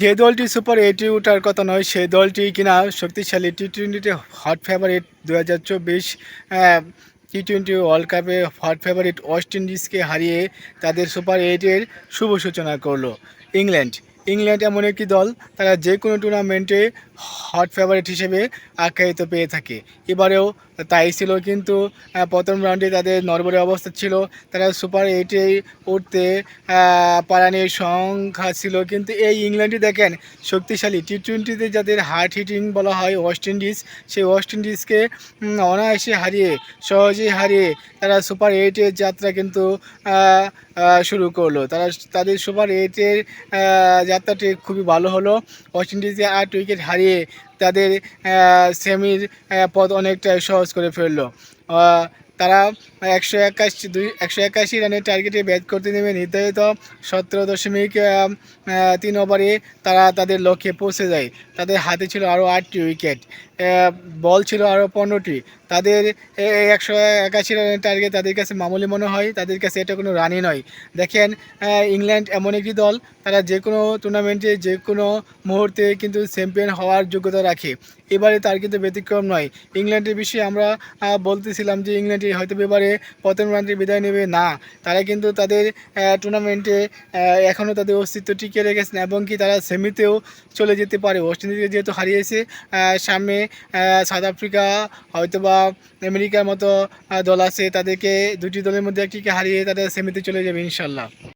যে দলটি সুপার এইটে ওঠার কথা নয় সেই দলটি কিনা শক্তিশালী টি টোয়েন্টিতে হট ফেভারিট দু হাজার চব্বিশ টি টোয়েন্টি ওয়ার্ল্ড কাপে হট ফেভারিট ওয়েস্ট ইন্ডিজকে হারিয়ে তাদের সুপার এইটের শুভ সূচনা করল। ইংল্যান্ড ইংল্যান্ড এমন একটি দল তারা যে কোনো টুর্নামেন্টে হট ফেভারিট হিসেবে আখ্যায়িত পেয়ে থাকে। এবারেও তাই ছিল কিন্তু প্রথম রাউন্ডে তাদের নরবরে অবস্থা ছিল। তারা সুপার এইটে উঠতে আহ, পারানির সংখ্যা ছিল। কিন্তু এই ইংল্যান্ডই দেখেন শক্তিশালী। টি টোয়েন্টিতে যাদের হার্ট হিটিং বলা হয় ওয়েস্ট ইন্ডিজ সেই ওয়েস্ট ইন্ডিজকে অনায়াসে হারিয়ে সহজেই হারিয়ে তারা সুপার এইটের যাত্রা কিন্তু শুরু করল। তারা তাদের সুপার এইটের যাত্রাটি খুবই ভালো হলো। ওয়েস্ট ইন্ডিজে আট উইকেট হারিয়ে তাদের সেমির পথ অনেকটা সহজ করে ফেলল। তারা একশো একাশি দুই, একশো একাশি রানের টার্গেটে ব্যাট করতে নেমে নির্ধারিত সতেরো দশমিক তিন ওভারে তারা তাদের লক্ষ্যে পৌঁছে যায়। তাদের হাতে ছিল আরও আটটি উইকেট বল ছিল আরও পনেরোটি। তাদের একশো একাশি রানের টার্গেট তাদের কাছে মামুলি মনে হয়, তাদের কাছে এটা কোনো রানই নয়। দেখেন ইংল্যান্ড এমন একটি দল, তারা যে কোনো টুর্নামেন্টে যে কোনো মুহূর্তে কিন্তু চ্যাম্পিয়ন হওয়ার যোগ্যতা রাখে। এবারে তার কিন্তু ব্যতিক্রম নয়। ইংল্যান্ডের বিষয়ে আমরা বলতেছিলাম যে ইংল্যান্ডে হয়তো এবারে প্রথম রানটি বিদায় নেবে। না, তারা কিন্তু তাদের টুর্নামেন্টে এখনও তাদের অস্তিত্ব টিকিয়ে রেখেছেন এবং কি তারা সেমিতেও চলে যেতে পারে। ওয়েস্ট ইন্ডিজকে যেহেতু হারিয়েছে সামনে সাউথ আফ্রিকা হয়তো বা আমেরিকার মতো দল আছে, তাদেরকে দুটি দলের মধ্যে একটিকে হারিয়ে তাদের সেমিতে চলে যাবে, ইনশাল্লাহ।